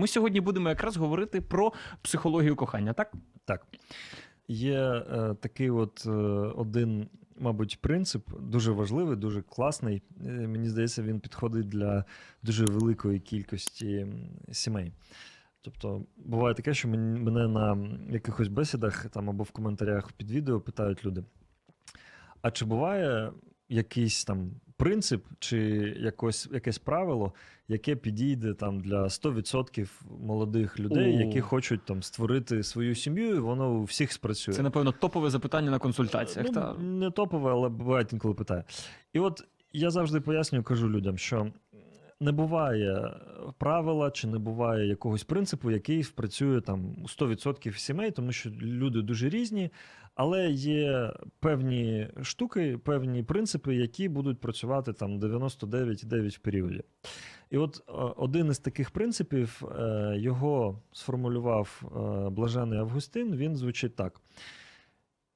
Ми сьогодні будемо якраз говорити про психологію кохання, так? Так. Є е, такий от е, один, мабуть, принцип, дуже важливий, дуже класний. Е, мені здається, він підходить для дуже великої кількості сімей. Тобто, буває таке, що мен- мене на якихось бесідах там або в коментарях під відео питають люди: а чи буває якийсь там принцип, чи якось, якесь правило, яке підійде там для 100% молодих людей, О. які хочуть там створити свою сім'ю, і воно у всіх спрацює. Це, напевно, топове запитання на консультаціях. Ну, та? Не топове, але буває інколи питає. І от я завжди пояснюю, кажу людям, що не буває правила чи не буває якогось принципу, який працює там у 100% сімей, тому що люди дуже різні, але є певні штуки, певні принципи, які будуть працювати там 99,9 в періоді. І от е, один із таких принципів е, його сформулював е, блажений Августин. Він звучить так: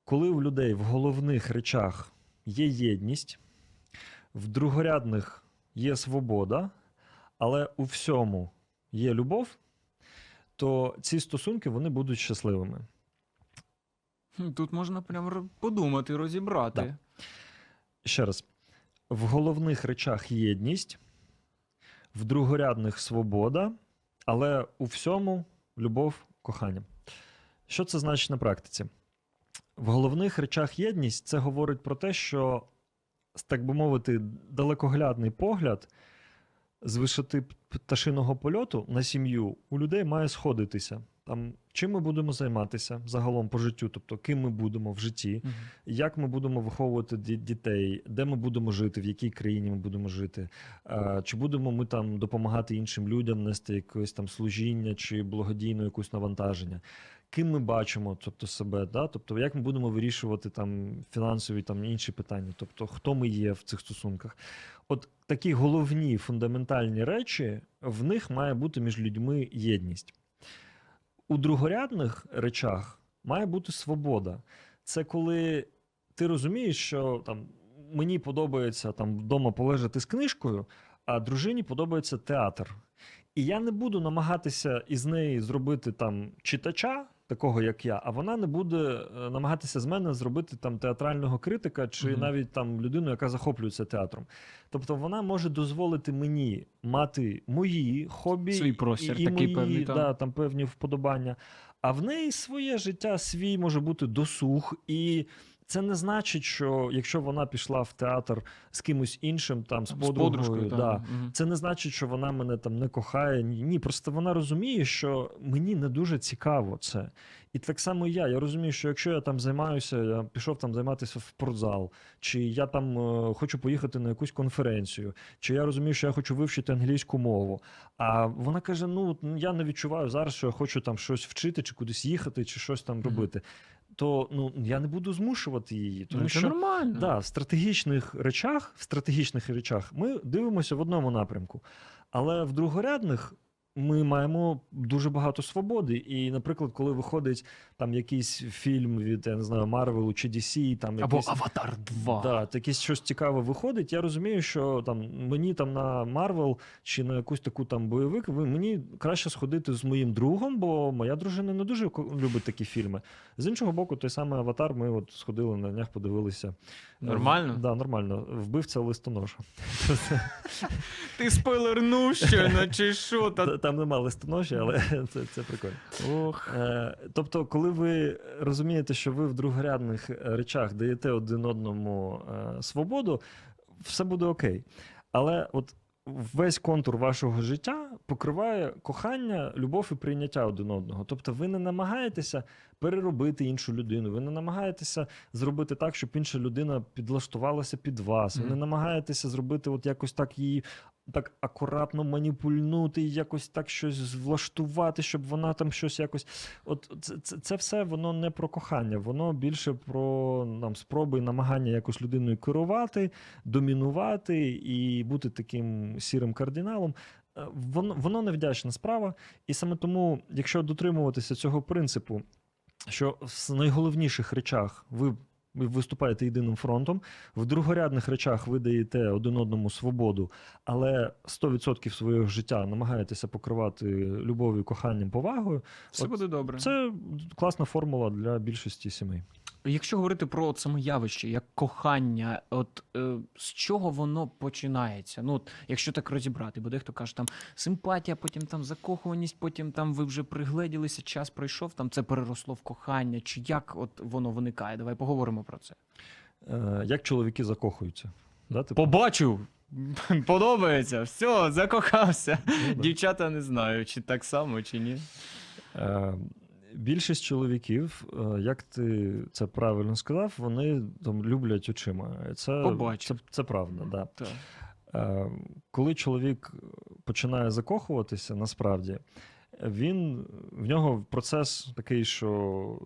коли в людей в головних речах є єдність, в другорядних є свобода, але у всьому є любов, то ці стосунки вони будуть щасливими. Тут можна прямо подумати, розібрати. Да. Ще раз: в головних речах єдність, в другорядних свобода, але у всьому любов, кохання. Що це значить на практиці? В головних речах єдність це говорить про те, що, так би мовити, далекоглядний погляд з висоти пташиного польоту на сім'ю у людей має сходитися. Там, чим ми будемо займатися загалом по життю, тобто ким ми будемо в житті, Мгм. як ми будемо виховувати ді- дітей, де ми будемо жити, в якій країні ми будемо жити, а, чи будемо ми там допомагати іншим людям нести якесь там служіння чи благодійне якусь навантаження. Ким ми бачимо, тобто себе, да? тобто як ми будемо вирішувати там фінансові там інші питання, тобто хто ми є в цих стосунках. От такі головні фундаментальні речі, в них має бути між людьми єдність. У другорядних речах має бути свобода. Це коли ти розумієш, що там мені подобається там вдома полежати з книжкою, а дружині подобається театр. І я не буду намагатися із неї зробити там читача, такого як я, а вона не буде е, намагатися з мене зробити там театрального критика чи Мгм. навіть там людину, яка захоплюється театром. Тобто вона може дозволити мені мати мої хобі Свій простір і, і такий мої, певний, там. да, там певні вподобання. А в неї своє життя, свій може бути досуг, і це не значить, що якщо вона пішла в театр з кимось іншим, там з З подругою, подружкою, да, це не значить, що вона мене там не кохає. Ні, просто вона розуміє, що мені не дуже цікаво це. І так само і я. Я розумію, що якщо я там займаюся, я пішов там займатися в спортзал, чи я там е, хочу поїхати на якусь конференцію, чи я розумію, що я хочу вивчити англійську мову. А вона каже: Ну я не відчуваю зараз, що я хочу там щось вчити, чи кудись їхати, чи щось там робити. То ну я не буду змушувати її, тому Ну, це що нормально. Да, в стратегічних речах, в стратегічних речах ми дивимося в одному напрямку. Але в другорядних ми маємо дуже багато свободи. І, наприклад, коли виходить там якийсь фільм від я не знаю, Марвелу чи DC, там Або якийсь, Аватар 2. Да, якесь щось цікаве виходить. Я розумію, що там мені там на Марвел чи на якусь таку там бойовик, ви- мені краще сходити з моїм другом, бо моя дружина не дуже любить такі фільми. З іншого боку, той самий аватар, ми от сходили на днях, подивилися. Нормально? Да, нормально. Вбивця листоноша. Ти спойлернув щойно, чи що? Та... Та- Там нема листоноші, але це, це прикольно. Ох. Е, Тобто, коли ви розумієте, що ви в другорядних е, речах даєте один одному е, свободу, все буде окей. Але от весь контур вашого життя покриває кохання, любов і прийняття один одного. Тобто, ви не намагаєтеся переробити іншу людину, ви не намагаєтеся зробити так, щоб інша людина підлаштувалася під вас. Ви не намагаєтеся зробити от якось так її так акуратно маніпульнути, якось так щось влаштувати, щоб вона там щось якось. От це, це, це все воно не про кохання, воно більше про нам спроби і намагання якось людиною керувати, домінувати і бути таким сірим кардиналом. Е, Воно, воно невдячна справа. І саме тому, якщо дотримуватися цього принципу, що в найголовніших речах ви ви виступаєте єдиним фронтом. В другорядних речах ви даєте один одному свободу, але 100% свого життя намагаєтеся покривати любов'ю, коханням, повагою. Все От буде добре. Це класна формула для більшості сімей. Якщо говорити про от саме явище, як кохання, от е, з чого воно починається? Ну, от, якщо так розібрати, бо дехто каже, там симпатія, потім там закохуваність, потім там ви вже пригледілися, час пройшов, там це переросло в кохання. Чи як от воно виникає? Давай поговоримо про це. Е, Як чоловіки закохуються? Да, типу? Побачив, подобається, все, закохався. Ну, да. Дівчата не знаю, чи так само, чи ні. Е, Більшість чоловіків, е, як ти це правильно сказав, вони там люблять очима. Це, це, це правда, да. Так. Е, Коли чоловік починає закохуватися, насправді він в нього процес такий, що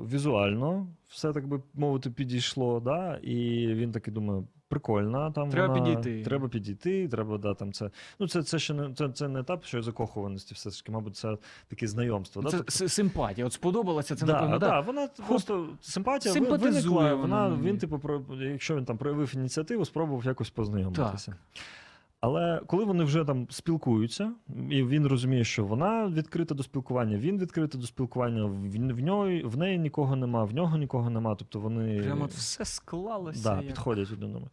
візуально все так би мовити підійшло, да, і він такий думає. Прикольно, там Треба вона, підійти. Треба підійти, треба да, там це. Ну, це, це ще не це, це не етап, що закохуваності, все ж таки, мабуть, це таке знайомство. Да? Це Тобто- симпатія. От сподобалася це, да, напевно, да, так. вона просто симпатія виникла, вона вона, він, типу, про, якщо він там проявив ініціативу, спробував якось познайомитися. Але коли вони вже там спілкуються, і він розуміє, що вона відкрита до спілкування, він відкритий до спілкування, в, в, нього, в неї нікого нема, в нього нікого нема. Тобто вони Прямо от все склалося. да, як... підходять один одному.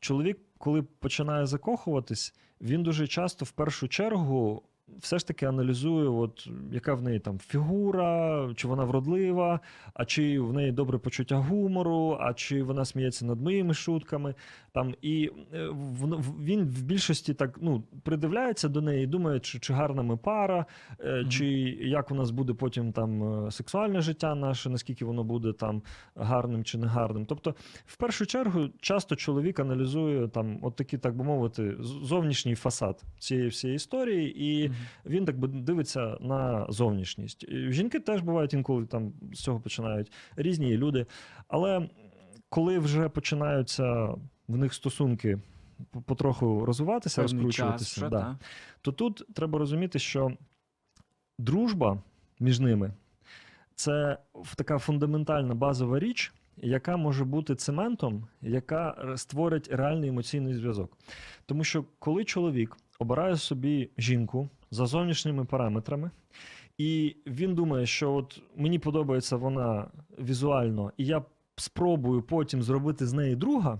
Чоловік, коли починає закохуватись, він дуже часто в першу чергу все ж таки аналізує, от, яка в неї там фігура, чи вона вродлива, а чи в неї добре почуття гумору, а чи вона сміється над моїми шутками. Там, і е, в- він в більшості так ну, придивляється до неї і думає, чи, чи гарна ми пара, е, чи як у нас буде потім там е, сексуальне життя наше, наскільки воно буде там гарним чи не гарним. Тобто, в першу чергу, часто чоловік аналізує там, от такий, так би мовити, зовнішній фасад цієї всієї історії, і. Він так би дивиться на зовнішність. Жінки теж бувають інколи там з цього починають різні люди. Але коли вже починаються в них стосунки потроху розвиватися, Певний час розкручуватися, вже, да, та. то тут треба розуміти, що дружба між ними це така фундаментальна базова річ, яка може бути цементом, яка створить реальний емоційний зв'язок. Тому що коли чоловік обирає собі жінку за зовнішніми параметрами, і він думає, що от мені подобається вона візуально, і я спробую потім зробити з неї друга.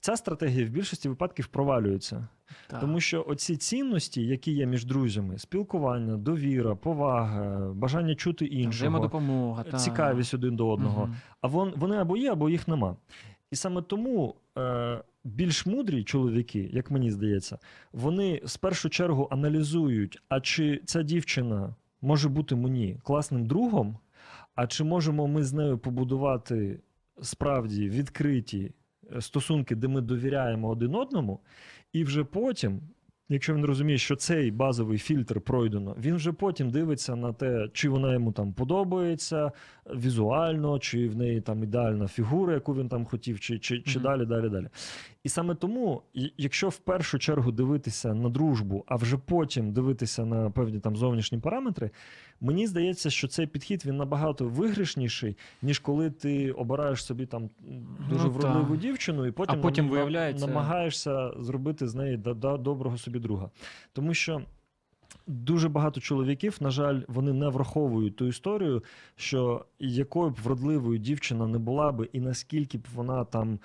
Ця стратегія в більшості випадків провалюється. Так. Тому що оці цінності, які є між друзями: спілкування, довіра, повага, бажання чути іншого, Взаємодопомога. та. цікавість один до одного. Мгм. А вон, вони або є, або їх нема. І саме тому е, більш мудрі чоловіки, як мені здається, вони в першу чергу аналізують, а чи ця дівчина може бути мені класним другом, а чи можемо ми з нею побудувати справді відкриті е, стосунки, де ми довіряємо один одному, і вже потім. Якщо він розуміє, що цей базовий фільтр пройдено, він вже потім дивиться на те, чи вона йому там подобається візуально, чи в неї там ідеальна фігура, яку він там хотів, чи, чи, чи Мгм. далі, далі, далі. І саме тому, якщо в першу чергу дивитися на дружбу, а вже потім дивитися на певні там зовнішні параметри, мені здається, що цей підхід він набагато виграшніший, ніж коли ти обираєш собі там дуже Ну, вродливу та. дівчину, і потім, А потім нам- виявляється- намагаєшся зробити з неї да- да- доброго собі друга. Тому що. Дуже багато чоловіків, на жаль, вони не враховують ту історію, що якою б вродливою дівчина не була би, і наскільки б вона там е,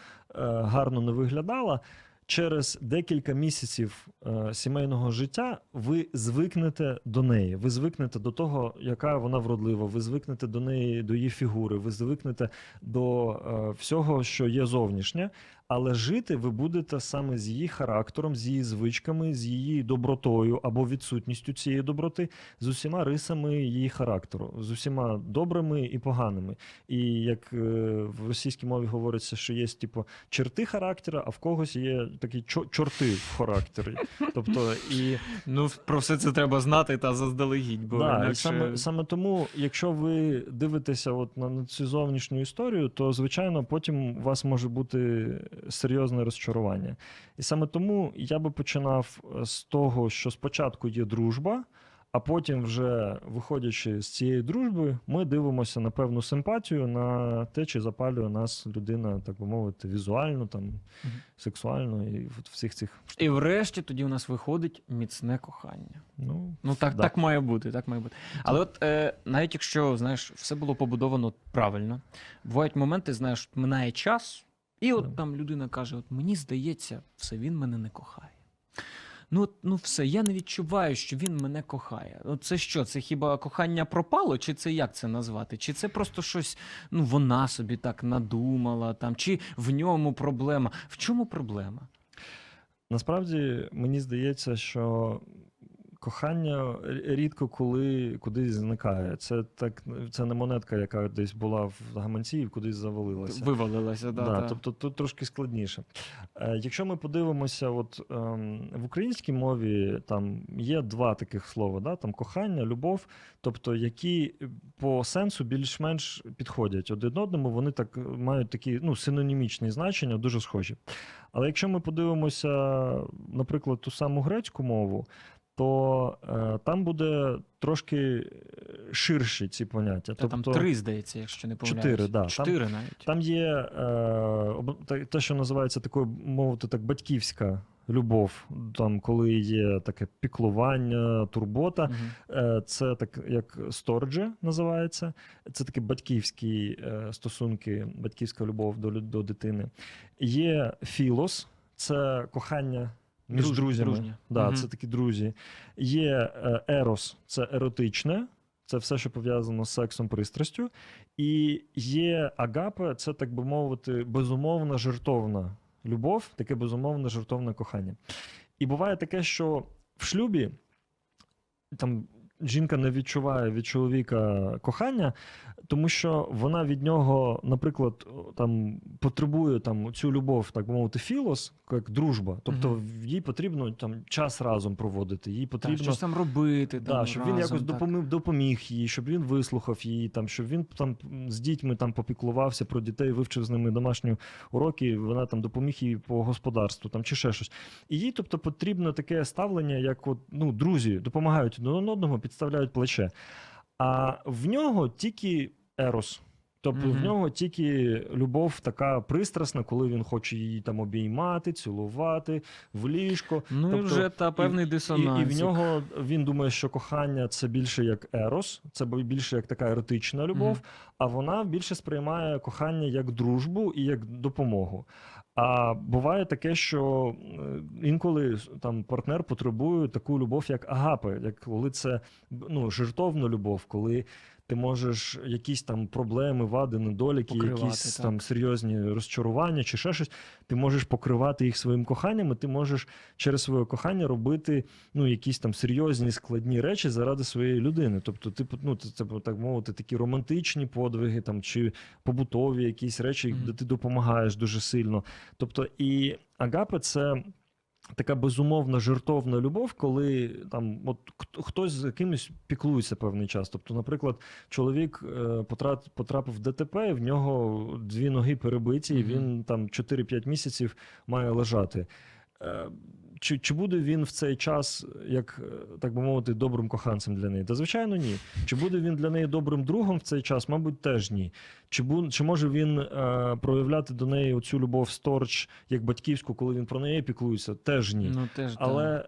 гарно не виглядала, через декілька місяців е, сімейного життя ви звикнете до неї. Ви звикнете до того, яка вона вродлива, ви звикнете до неї, до її фігури, ви звикнете до е, всього, що є зовнішнє. Але жити ви будете саме з її характером, з її звичками, з її добротою або відсутністю цієї доброти, з усіма рисами її характеру, з усіма добрими і поганими. І як е, в російській мові говориться, що є типу черти характера, а в когось є такі чо- чорти в характері. Тобто і Ну, про все це треба знати та заздалегідь, бо Да, інакше... саме, саме тому, якщо ви дивитеся от на, на цю зовнішню історію, то звичайно потім у вас може бути серйозне розчарування. І саме тому я би починав е, з того, що спочатку є дружба, А потім, вже виходячи з цієї дружби, ми дивимося на певну симпатію, на те, чи запалює нас людина, так би мовити, візуально, там, Мгм. сексуально і от всіх цих І врешті тоді у нас виходить міцне кохання. Ну, Ну так, Да. так має бути, так має бути. Але от е, навіть якщо знаєш, все було побудовано правильно, бувають моменти, знаєш, минає час, і от там людина каже: От мені здається, все, він мене не кохає. Ну, от, ну все, я не відчуваю, що він мене кохає. От це що? Це хіба кохання пропало, чи це як це назвати? Чи це просто щось, ну вона собі так надумала, там, чи в ньому проблема? В чому проблема? Насправді мені здається, що кохання рідко коли кудись зникає. Це так, це не монетка, яка десь була в гаманці і кудись завалилася. Вивалилася, да, Да, да. Тобто тут трошки складніше. Е, Якщо ми подивимося, от ем, в українській мові там є два таких слова: да? там кохання, любов, тобто які по сенсу більш-менш підходять один одному, вони так мають такі ну, синонімічні значення, дуже схожі. Але якщо ми подивимося, наприклад, ту саму грецьку мову, то е, там буде трошки е, ширші ці поняття. Та тобто, там три, здається, якщо не помиляюсь. Чотири, да. Там- навіть. там є е, те, що називається такою, мовити так, батьківська любов, там, коли є таке піклування, турбота. Е, Це так як сторджі називається. Це такі батьківські е, стосунки, батьківська любов до, до дитини. Є філос, це кохання між Друж- друзями. дружнє. Да, Мгм. Це такі друзі. Є ерос, це еротичне. Це все, що пов'язано з сексом, пристрастю. І є агапе, це, так би мовити, безумовна жертовна любов, таке безумовне жертовне кохання. І буває таке, що в шлюбі там жінка не відчуває від чоловіка кохання, тому що вона від нього, наприклад, там потребує там цю любов, так би мовити, філос, як дружба. Тобто Мгм. їй потрібно там час разом проводити, їй потрібно. щось там робити. Да, там, щоб він якось так. допоміг, допоміг їй, щоб він вислухав її, там, щоб він там з дітьми там попіклувався про дітей, вивчив з ними домашні уроки, вона там допоміг їй по господарству там, чи ще щось. І їй, тобто, потрібно таке ставлення, як от, ну, друзі допомагають один одному, підставляють плече. А в нього тільки ерос. Тобто в нього тільки любов така пристрасна, коли він хоче її там обіймати, цілувати в ліжко. Ну Тобто вже та певний І, дисонанс. і в нього він думає, що кохання це більше як ерос, це більше як така еротична любов, Мгм. а вона більше сприймає кохання як дружбу і як допомогу. А буває таке, що е, інколи там партнер потребує таку любов, як агапи, як коли це ну, жертовна любов, коли ти можеш якісь там проблеми, вади, недоліки, Покривати, якісь так. там серйозні розчарування чи ще щось, ти можеш покривати їх своїм коханням, і ти можеш через своє кохання робити ну, якісь там серйозні складні речі заради своєї людини. Тобто, типу, ну, це, це так мовити, такі романтичні подвиги там, чи побутові якісь речі, Мгм. де ти допомагаєш дуже сильно. Тобто, і агапе це. Така безумовна жертовна любов, коли там от хтось з кимось піклується певний час. Тобто, наприклад, чоловік е, потрат- потрапив в ДТП, і в нього дві ноги перебиті, і він там 4-5 місяців має лежати. Чи, чи буде він в цей час, як е, так би мовити, добрим коханцем для неї? Та звичайно, ні. Чи буде він для неї добрим другом в цей час? Мабуть, теж ні. Чи бу, чи може він е, проявляти до неї оцю любов сторч як батьківську, коли він про неї піклується? Теж ні. Ну теж Але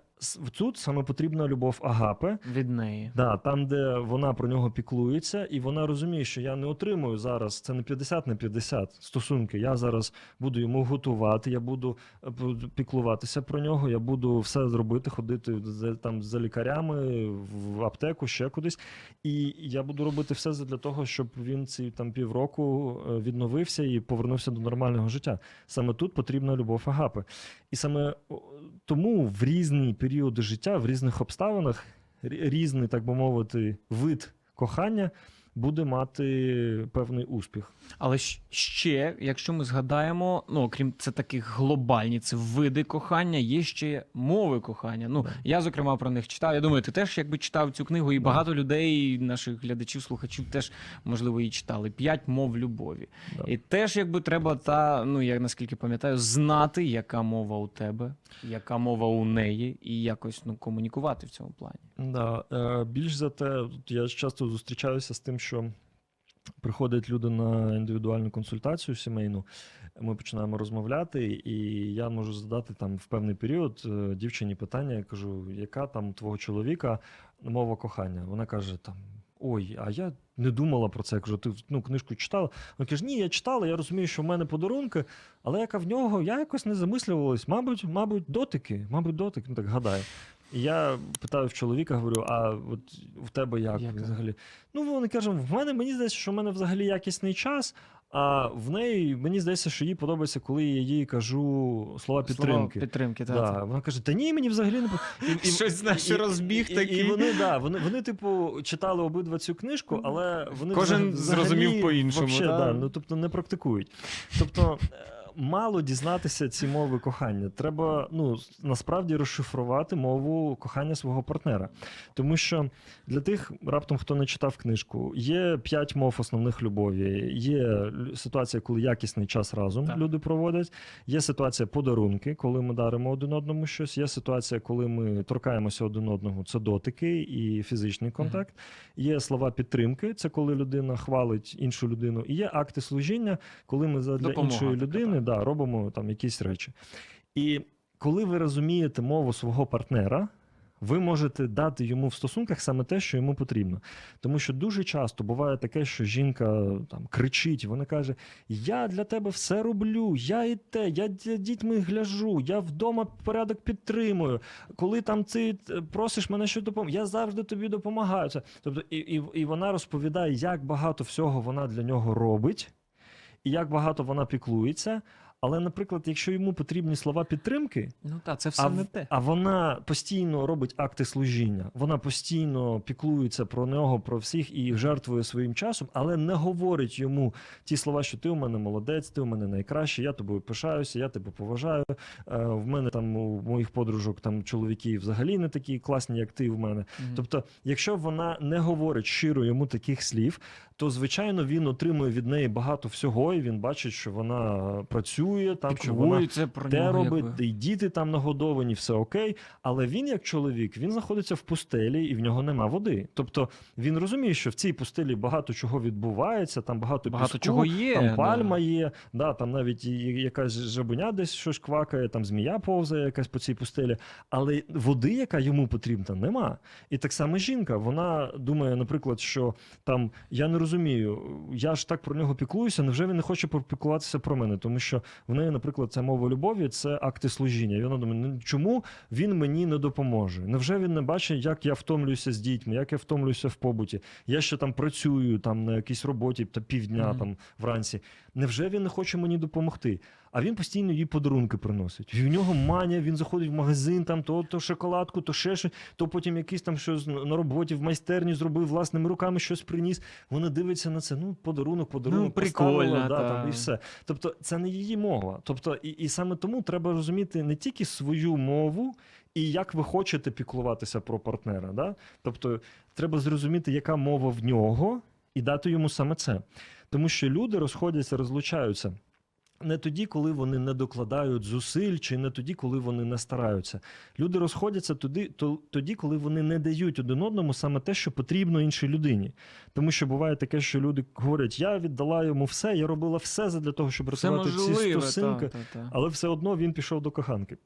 тут саме потрібна любов агапе. від неї. Да, там, де вона про нього піклується, і вона розуміє, що я не отримую зараз. Це не 50 на 50 стосунки. Я зараз буду йому готувати, я буду е, піклуватися про нього, я буду все зробити, ходити за, там за лікарями в аптеку, ще кудись. І я буду робити все для того, щоб він ці там півроку е, відновився і повернувся до нормального життя. Саме тут потрібна любов агапи. І саме тому в різні періоди життя, в різних обставинах рі- різний, так би мовити, вид кохання буде мати певний успіх. Але ще, якщо ми згадаємо, ну окрім це таких глобальні, це види кохання, є ще мови кохання. Ну я зокрема про них читав. Я думаю, ти теж якби читав цю книгу, і багато людей, наших глядачів, слухачів, теж можливо її читали. П'ять мов любові. І теж якби треба та, ну я наскільки пам'ятаю, знати, яка мова у тебе, яка мова у неї, і якось ну комунікувати в цьому плані. Да, е, більш за те, я часто зустрічаюся з тим, що приходять люди на індивідуальну консультацію сімейну. Ми починаємо розмовляти, і я можу задати там в певний період е, дівчині питання. Я кажу, яка там твого чоловіка мова кохання? Вона каже там. Ой, а я не думала про це. Я кажу, ти ну, книжку читала? Вона каже, ні, я читала, я розумію, що в мене подарунки, але яка в нього, я якось не замислювалась. Мабуть, мабуть, дотики, мабуть, дотик, ну так гадаю. І я питаю в чоловіка, говорю: а от в тебе як Яка? взагалі? Ну, вони кажуть, в мене мені здається, що в мене взагалі якісний час, а в неї мені здається, що їй подобається, коли я їй кажу слова підтримки. Слова підтримки, так. Да, вона каже: Та ні, мені взагалі не і, Щось, знаєш, розбіг і, такий. І вони, да, вони, вони, типу, читали обидва цю книжку, але вони Кожен взаг- зрозумів по-іншому, вообще, да? да, ну, тобто не практикують. Тобто. Мало дізнатися ці мови кохання. Треба ну насправді розшифрувати мову кохання свого партнера. Тому що для тих, раптом хто не читав книжку, є п'ять мов основних любові. Є ситуація, коли якісний час разом Так. люди проводять. Є ситуація подарунки, коли ми даримо один одному щось. Є ситуація, коли ми торкаємося один одного. Це дотики і фізичний контакт. Є слова підтримки, це коли людина хвалить іншу людину. І є акти служіння, коли ми для іншої людини. Да, робимо там якісь речі. І коли ви розумієте мову свого партнера, ви можете дати йому в стосунках саме те, що йому потрібно. Тому що дуже часто буває таке, що жінка там кричить, вона каже: Я для тебе все роблю, я і те, я дітьми гляжу, я вдома порядок підтримую. Коли там ти е, просиш мене що допомогти, я завжди тобі допомагаю. Тобто, і, і, і вона розповідає, як багато всього вона для нього робить, і як багато вона піклується. Але, наприклад, якщо йому потрібні слова підтримки, Ну так, це все а, не те. а вона постійно робить акти служіння. Вона постійно піклується про нього, про всіх і жертвує своїм часом, але не говорить йому ті слова, що ти у мене молодець, ти у мене найкращий, я тобою пишаюся, я тебе поважаю. Е, в мене там у моїх подружок там чоловіки взагалі не такі класні, як ти в мене. Мгм. Тобто, якщо вона не говорить щиро йому таких слів, то звичайно він отримує від неї багато всього, і він бачить, що вона працює, там що вона Піклується про те нього. робить, якби. і діти там нагодовані, все окей. Але він, як чоловік, він знаходиться в пустелі і в нього нема води. Тобто він розуміє, що в цій пустелі багато чого відбувається, там багато, Багато піску, чого є. там да. пальма є, да, там навіть якась жабуня десь щось квакає, там змія повзає якась по цій пустелі. Але води, яка йому потрібна, нема. І так само жінка, вона думає, наприклад, що там я не розумію, я ж так про нього піклуюся, невже він не хоче попіклуватися про мене? Тому що в неї, наприклад, ця мова любові це акти служіння. І вона думає, ну чому він мені не допоможе? Невже він не бачить, як я втомлююся з дітьми, як я втомлююся в побуті? Я ще там працюю там на якійсь роботі та півдня Мгм. там вранці. Невже він не хоче мені допомогти? А він постійно їй подарунки приносить. І в нього манія, він заходить в магазин, там то, то шоколадку, то ще щось, то потім якийсь там щось на роботі в майстерні зробив власними руками щось приніс. Вона дивиться на це. Ну, подарунок, подарунок, Ну, прикольно, да, та. там, і все. Тобто, це не її мова. Тобто, і, і саме тому треба розуміти не тільки свою мову. І як ви хочете піклуватися про партнера, да? тобто треба зрозуміти, яка мова в нього, і дати йому саме це. Тому що люди розходяться, розлучаються не тоді, коли вони не докладають зусиль, чи не тоді, коли вони не стараються. Люди розходяться тоді, то, тоді, коли вони не дають один одному саме те, що потрібно іншій людині. Тому що буває таке, що люди говорять: я віддала йому все, я робила все для того, щоб рятувати ці стосунки. Та, та, та. Але все одно він пішов до коханки.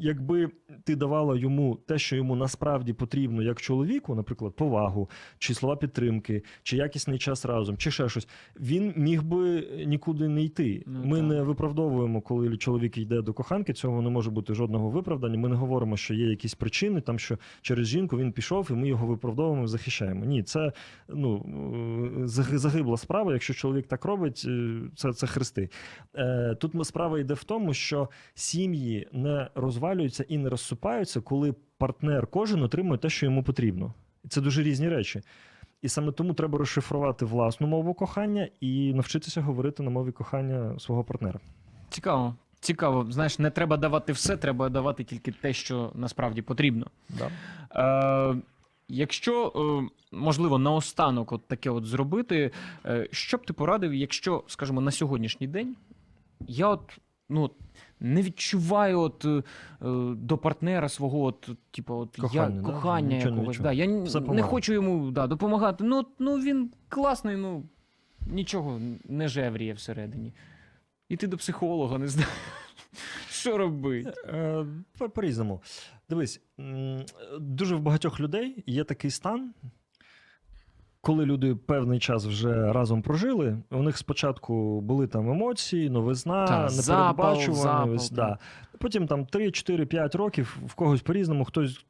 Якби ти давала йому те, що йому насправді потрібно, як чоловіку, наприклад, повагу, чи слова підтримки, чи якісний час разом, чи ще щось, він міг би нікуди не йти. Ну, Ми так. не виправдовуємо, коли чоловік йде до коханки, цього не може бути жодного виправдання. Ми не говоримо, що є якісь причини, там що через жінку він пішов, і ми його виправдовуємо, захищаємо. Ні, це ну е, загибла справа. Якщо чоловік так робить, е, це, це хрести. Е, Тут справа йде в тому, що сім'ї не розвалюються і не розсупаються, коли партнер кожен отримує те, що йому потрібно. І Це дуже різні речі. І саме тому треба розшифрувати власну мову кохання і навчитися говорити на мові кохання свого партнера. Цікаво. Цікаво. Знаєш, не треба давати все, треба давати тільки те, що насправді потрібно. Да. Е, якщо, е, можливо, наостанок от таке от зробити, е, що б ти порадив, якщо, скажімо, на сьогоднішній день я от, ну, не відчуваю от, е, до партнера свого, от, типу, от, Кохання, я, да? кохання Нічого не якогось. відчуваю. Да, я н- Все не хочу йому да, допомагати. Ну, ну, він класний, ну, нічого не жевріє всередині. Іти до психолога, не знаю. Що робити? Е, по- По-різному. Дивись, м, дуже в багатьох людей є такий стан, коли люди певний час вже разом прожили, у них спочатку були там емоції, новизна, непередбачуваність. да. Потім там 3, 4, 5 років, в когось по-різному, хтось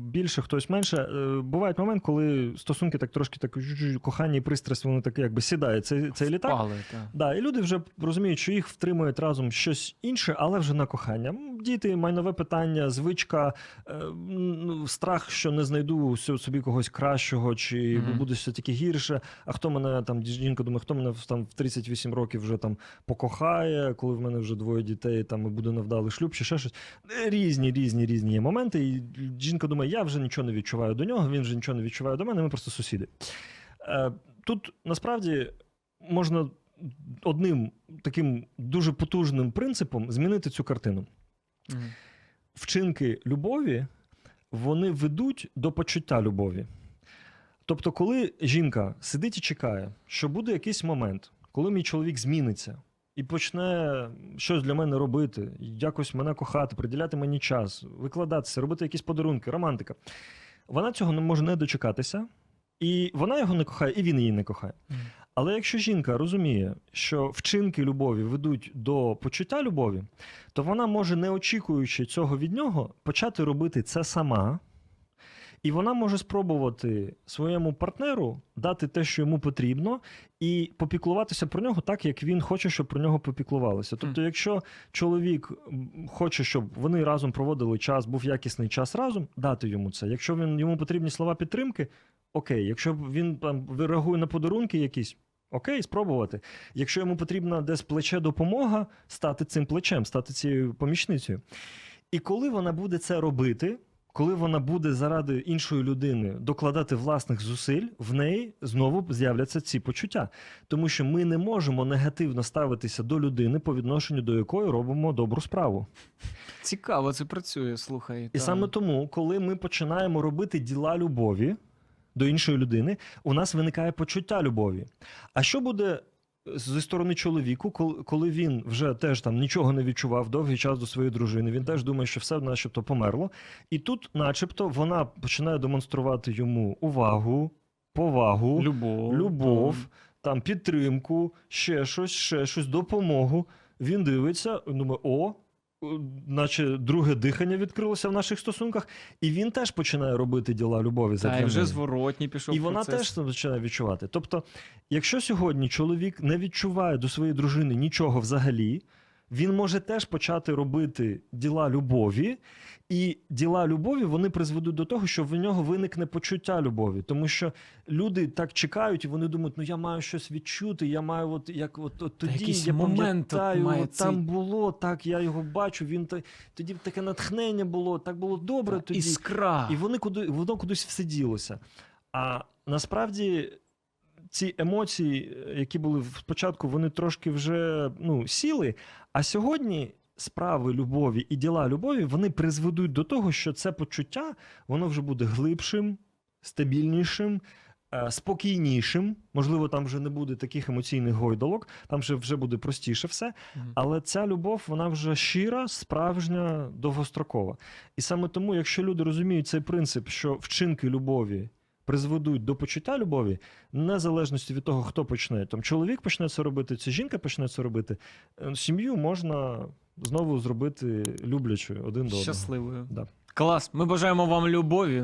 більше, хтось менше. Е, Буває момент, коли стосунки так трошки так кохання і пристрасть, вони так якби сідає цей, цей літак. Пали, та. Да, і люди вже розуміють, що їх втримують разом щось інше, але вже на кохання. Діти, майнове питання, звичка, е, ну, страх, що не знайду собі когось кращого, чи Мгм. буде все таки гірше. А хто мене там, жінка думає, хто мене там в 38 років вже там покохає, коли в мене вже двоє дітей, там і буде невдалий шлюб, чи ще щось. Е, Різні, різні, різні є моменти. І жінка думає, я вже нічого не відчуваю до нього, він вже нічого не відчуває до мене, ми просто сусіди. Е, Тут насправді можна одним таким дуже потужним принципом змінити цю картину. Мгм. Вчинки любові вони ведуть до почуття любові. Тобто, коли жінка сидить і чекає, що буде якийсь момент, коли мій чоловік зміниться і почне щось для мене робити, якось мене кохати, приділяти мені час, викладатися, робити якісь подарунки, романтика, вона цього не може не дочекатися, і вона його не кохає, і він її не кохає. Але якщо жінка розуміє, що вчинки любові ведуть до почуття любові, то вона може, не очікуючи цього від нього, почати робити це сама. І вона може спробувати своєму партнеру дати те, що йому потрібно, і попіклуватися про нього так, як він хоче, щоб про нього попіклувалися. Тобто, якщо чоловік хоче, щоб вони разом проводили час, був якісний час разом, дати йому це. Якщо він йому потрібні слова підтримки, окей. Якщо він там реагує на подарунки якісь. Окей, спробувати. Якщо йому потрібна десь плече допомога, стати цим плечем, стати цією помічницею. І коли вона буде це робити, коли вона буде заради іншої людини докладати власних зусиль, в неї знову з'являться ці почуття. Тому що ми не можемо негативно ставитися до людини, по відношенню до якої робимо добру справу. Цікаво, це працює, слухай. І та. саме тому, коли ми починаємо робити діла любові до іншої людини, у нас виникає почуття любові. А що буде зі сторони чоловіку, коли- він вже теж там нічого не відчував довгий час до своєї дружини, він теж думає, що все начебто померло. І тут, начебто, вона починає демонструвати йому увагу, повагу, любов. любов, там підтримку, ще щось, ще щось, допомогу. Він дивиться, думає, о. Е, Наче друге дихання відкрилося в наших стосунках, і він теж починає робити діла любові за і вже зворотні пішов І вона процес. теж починає відчувати. Тобто, якщо сьогодні чоловік не відчуває до своєї дружини нічого взагалі, він може теж почати робити діла любові, і діла любові вони призведуть до того, що в нього виникне почуття любові. Тому що люди так чекають, і вони думають, ну я маю щось відчути, я маю, от як от, от тоді я момент пам'ятаю, от там цей- було, так я його бачу. Він та- тоді таке натхнення було, так було добре Та, тоді. Іскра. І вони куди воно кудись все ділося. А насправді ці емоції, е, які були спочатку, вони трошки вже ну, сіли. А сьогодні справи любові і діла любові вони призведуть до того, що це почуття воно вже буде глибшим, стабільнішим. е, Спокійнішим, можливо, там вже не буде таких емоційних гойдолок, там вже, вже буде простіше все. Але ця любов, вона вже щира, справжня, довгострокова. І саме тому, якщо люди розуміють цей принцип, що вчинки любові призведуть до почуття любові, незалежності від того, хто почне. Там чоловік почне це робити, чи жінка почне це робити, е, сім'ю можна знову зробити люблячою один до одного. Щасливою. Да. Клас. Ми бажаємо вам любові.